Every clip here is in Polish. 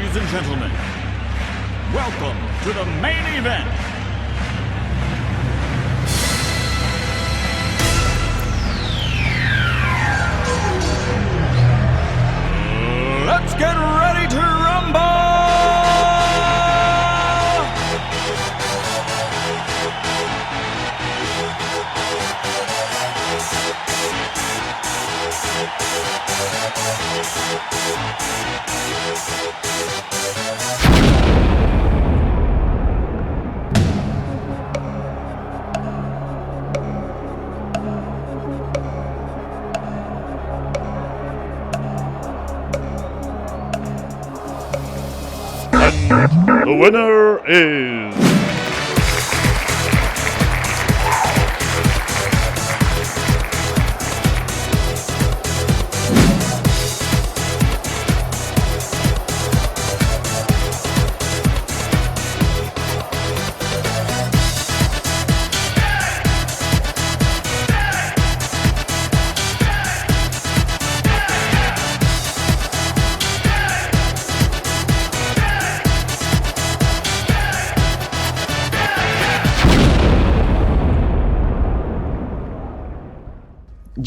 and gentlemen, welcome to the main event. The winner is.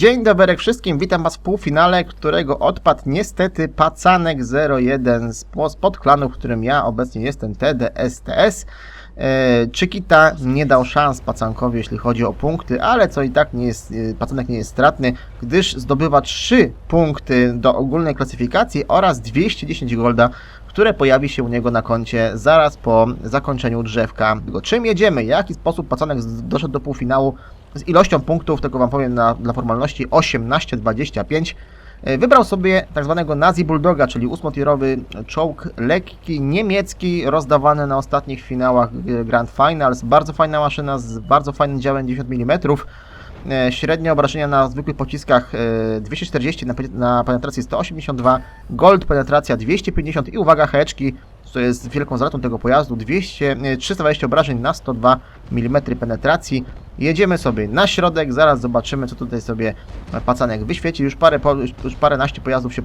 Dzień dobry wszystkim, witam was w półfinale, którego odpadł niestety Pacanek 01 z z podklanu, w którym ja obecnie jestem, TDSTS. E, Czykita nie dał szans Pacankowi, jeśli chodzi o punkty, ale co i tak nie jest, e, Pacanek nie jest stratny, gdyż zdobywa 3 punkty do ogólnej klasyfikacji oraz 210 golda, które pojawi się u niego na koncie zaraz po zakończeniu drzewka. Czym jedziemy? Jaki sposób Pacanek doszedł do półfinału? Z ilością punktów, tego Wam powiem na, dla formalności, 18-25. E, Wybrał sobie tak zwanego Nazi Bulldoga, czyli ósmotierowy czołg lekki, niemiecki, rozdawany na ostatnich finałach e, Grand Finals. Bardzo fajna maszyna z bardzo fajnym działem 90 mm. E, Średnie obrażenia na zwykłych pociskach e, 240, na, pe- na penetracji 182, gold penetracja 250 i uwaga, heczki, co jest wielką zaletą tego pojazdu, 200, e, 320 obrażeń na 102 mm penetracji. Jedziemy sobie na środek, zaraz zobaczymy co tutaj sobie pacanek wyświeci. Już parę, po, już, pojazdów się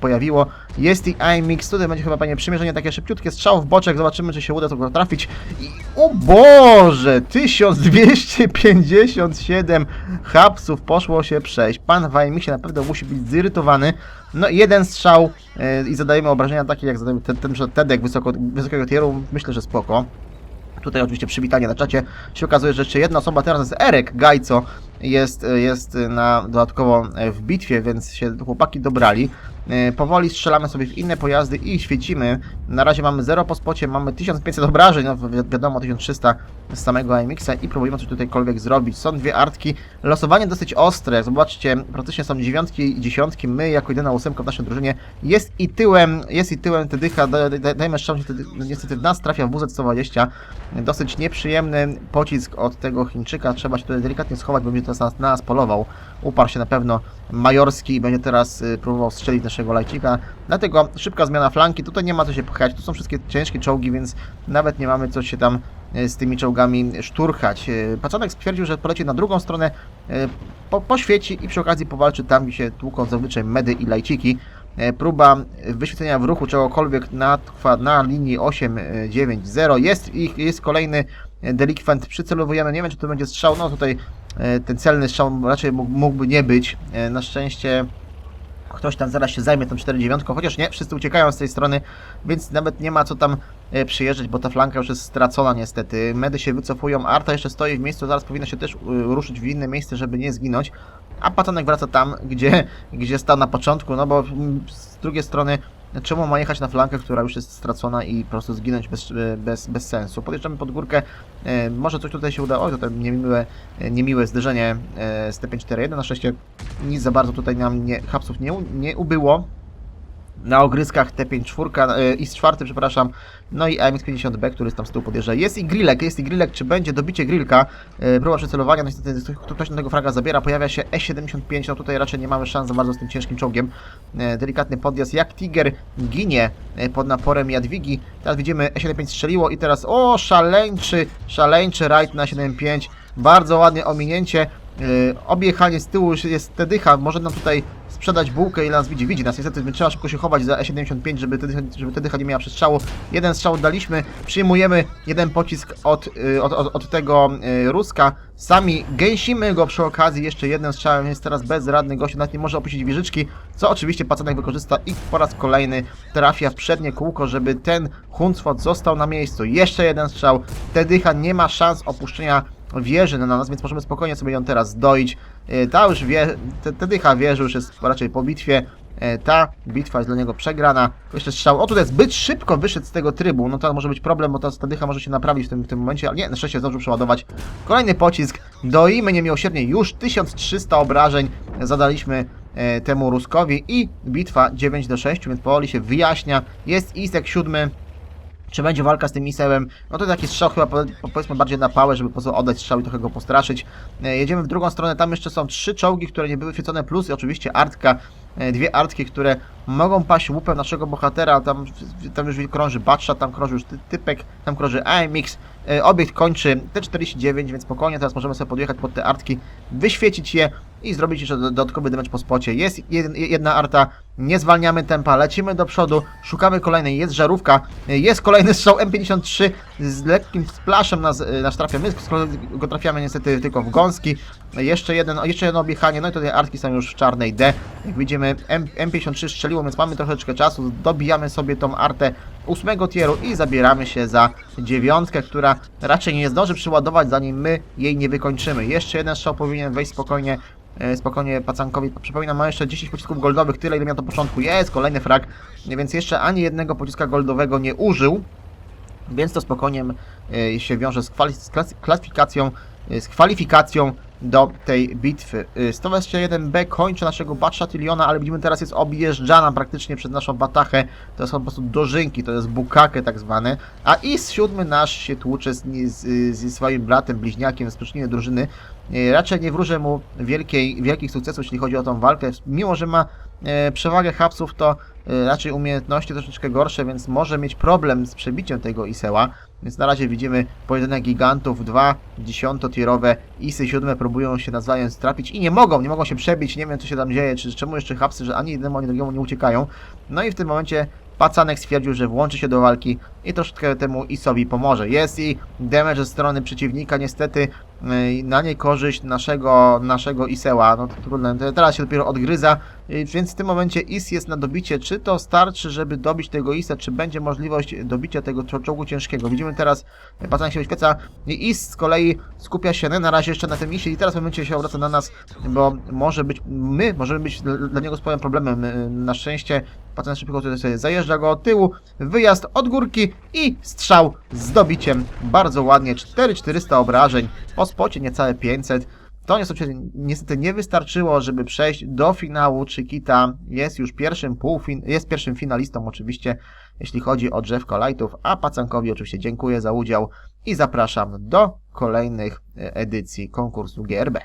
pojawiło. Jest i iMix, tutaj będzie chyba panie przymierzenie takie szybciutkie, strzał w boczek, zobaczymy czy się uda to trafić. I, o Boże, 1257 hapsów poszło się przejść. Pan w iMixie naprawdę musi być zirytowany. No jeden strzał e, i zadajemy obrażenia takie jak zadajemy ten, ten, ten Tedek wysoko, wysokiego tieru, myślę, że spoko. Tutaj oczywiście przywitanie na czacie. Się okazuje, że jeszcze jedna osoba teraz jest Erek Gajco. Jest, jest na dodatkowo w bitwie, więc się chłopaki dobrali. E, Powoli strzelamy sobie w inne pojazdy i świecimy. Na razie mamy 0 po spocie, mamy 1500 obrażeń, no wi- wiadomo 1300 z samego IMX-a i próbujemy coś tutajkolwiek zrobić. Są dwie artki. Losowanie dosyć ostre, zobaczcie, praktycznie są dziewiątki i dziesiątki. My jako jedyna ósemka w naszej drużynie jest i tyłem, jest i tyłem da- dajmy strzał, niestety, w nas trafia w WZ-120. Dosyć nieprzyjemny pocisk od tego Chińczyka, trzeba się tutaj delikatnie schować, bo będzie teraz nas, na nas polował. Uparł się na pewno Majorski i będzie teraz y, próbował strzelić naszego lajcika. Dlatego szybka zmiana flanki, tutaj nie ma co się pchać, tu są wszystkie ciężkie czołgi, więc nawet nie mamy co się tam y, z tymi czołgami szturchać. Y, Pacanek stwierdził, że poleci na drugą stronę, po, poświeci i przy okazji powalczy tam, gdzie się tłuką zazwyczaj medy i lajciki. Próba wyświetlenia w ruchu czegokolwiek na, na linii 8-9-0. Jest, jest kolejny delikwent. Przycelowujemy. Nie wiem, czy to będzie strzał. No tutaj ten celny strzał raczej mógł- mógłby nie być. E, Na szczęście ktoś tam zaraz się zajmie tą 4-9, chociaż nie, wszyscy uciekają z tej strony, więc nawet nie ma co tam e, przyjeżdżać, bo ta flanka już jest stracona niestety. Medy się wycofują, Arta jeszcze stoi w miejscu, zaraz powinna się też e, ruszyć w inne miejsce, żeby nie zginąć. A Patanek wraca tam, gdzie, gdzie stał na początku, no bo mm, z drugiej strony czemu ma jechać na flankę, która już jest stracona i po prostu zginąć bez, bez, bez sensu. Podjeżdżamy pod górkę, e, może coś tutaj się uda, oj, tutaj niemiłe, e, niemiłe zderzenie e, z T541, na szczęście nic za bardzo tutaj nam nie, hapsów nie, nie ubyło. Na ogrzyskach T5 e, i z czwarty, przepraszam, no i AMX-50B, który z tam z tyłu podjeżdża. Jest i grillek, jest i grillek, czy będzie dobicie grillka? E, próba przecelowania, no niestety ktoś na tego fraga zabiera, pojawia się E75, no tutaj raczej nie mamy szans za bardzo z tym ciężkim czołgiem. E, delikatny podjazd, jak Tiger ginie e, pod naporem Jadwigi. Teraz widzimy E75 strzeliło i teraz, o, szaleńczy, szaleńczy rajd na 7.5. Bardzo ładnie ominięcie. E, Objechanie z tyłu jest Tedycha, może nam tutaj sprzedać bułkę i nas widzi, widzi nas. Niestety trzeba szybko się chować za E75, żeby wtedy, żeby wtedy nie miała przestrzału. Jeden strzał daliśmy, przyjmujemy jeden pocisk od, y, od, od, od tego y, Ruska. Sami gęsimy go przy okazji jeszcze jednym strzałem, jest teraz bezradny gość, nawet nie może opuścić wieżyczki, co oczywiście pacanek wykorzysta i po raz kolejny trafia w przednie kółko, żeby ten Huncford został na miejscu. Jeszcze jeden strzał, Tedycha nie ma szans opuszczenia wieży na nas, więc możemy spokojnie sobie ją teraz doić. E, Ta już wie, te, Tedycha wie, że już jest raczej po bitwie. E, Ta bitwa jest dla niego przegrana. Jeszcze strzał. O, tutaj zbyt szybko wyszedł z tego trybu. No to może być problem, bo ta Tedycha może się naprawić w tym, w tym momencie, ale nie, na szczęście zdążył przeładować. Kolejny pocisk. Doimy niemiłosiernie. Już 1300 obrażeń zadaliśmy e, temu Ruskowi i bitwa 9 do 6, więc powoli się wyjaśnia. Jest Isek siódmy. Czy będzie walka z tym Isełem? No to taki strzał chyba po- po- powiedzmy bardziej na pałę, żeby po prostu oddać strzał i trochę go postraszyć. E, jedziemy w drugą stronę, tam jeszcze są trzy czołgi, które nie były świecone, plus i oczywiście artka, e, dwie artki, które mogą paść łupem naszego bohatera, tam, tam już krąży Batsza, tam krąży już ty, Typek, tam krąży AMX. E, obiekt kończy T49, więc spokojnie, teraz możemy sobie podjechać pod te artki, wyświecić je i zrobić jeszcze do- dodatkowy damage po spocie. Jest jedna arta, nie zwalniamy tempa, lecimy do przodu, szukamy kolejnej, jest żarówka, jest kolejny strzał M53 z lekkim splashem nas, nas trafia, my go trafiamy niestety tylko w gąski. Jeszcze, jeden, jeszcze jedno objechanie, no i tutaj artki są już w czarnej D. Jak widzimy M, M53 strzeliło, więc mamy troszeczkę czasu, dobijamy sobie tą artę ósmego tieru i zabieramy się za dziewiątkę, która raczej nie zdąży przyładować, zanim my jej nie wykończymy. Jeszcze jeden strzał powinien wejść spokojnie spokojnie Pacankowi. Przypominam, ma jeszcze 10 pocisków goldowych, tyle ile miał na początku. Jest kolejny frag, więc jeszcze ani jednego pociska goldowego nie użył. Więc to spokojnie e, się wiąże z, z klas- klasyfikacją, e, z kwalifikacją do tej bitwy. E, 121B kończy naszego Batshatiljona, ale widzimy teraz jest objeżdżana praktycznie przez naszą Batachę. To są po prostu dożynki, to jest bukake tak zwane. A Is siódmy nasz się tłucze z, z, ze swoim bratem, bliźniakiem z przyczynnej drużyny. E, Raczej nie wróżę mu wielkiej, wielkich sukcesów, jeśli chodzi o tą walkę. Mimo, że ma e, przewagę hapsów, to raczej umiejętności troszeczkę gorsze, więc może mieć problem z przebiciem tego Iseła. Więc na razie widzimy pojedynek gigantów, dwa dziesiątotierowe Isy siódme próbują się nawzajem strapić i nie mogą, nie mogą się przebić, nie wiem co się tam dzieje, czy czemu jeszcze hapsy, że ani jednemu, ani drugiemu nie uciekają. No i w tym momencie Pacanek stwierdził, że włączy się do walki i troszeczkę temu Isowi pomoże. Jest i damage ze strony przeciwnika, niestety yy, na niekorzyść naszego, naszego Iseła. No to trudno, to teraz się dopiero odgryza, yy, więc w tym momencie Is jest na dobicie. Czy to starczy, żeby dobić tego Isa, czy będzie możliwość dobicia tego czo- czołgu ciężkiego? Widzimy teraz, yy, Pacanek się wyświeca i Is z kolei skupia się na razie jeszcze na tym Isie i teraz w momencie się obraca na nas, bo może być, my możemy być dla, niego swoim problemem. Na szczęście Pacanek szybko tutaj sobie zajeżdża go od tyłu, wyjazd od górki i strzał z dobiciem. Bardzo ładnie, 4400 obrażeń, po spocie niecałe 500. To niestety, nie wystarczyło, żeby przejść do finału. Chiquita jest już pierwszym półfin jest pierwszym finalistą oczywiście, jeśli chodzi o drzewko lightów, a Pacankowi oczywiście dziękuję za udział i zapraszam do kolejnych e, edycji konkursu GRB.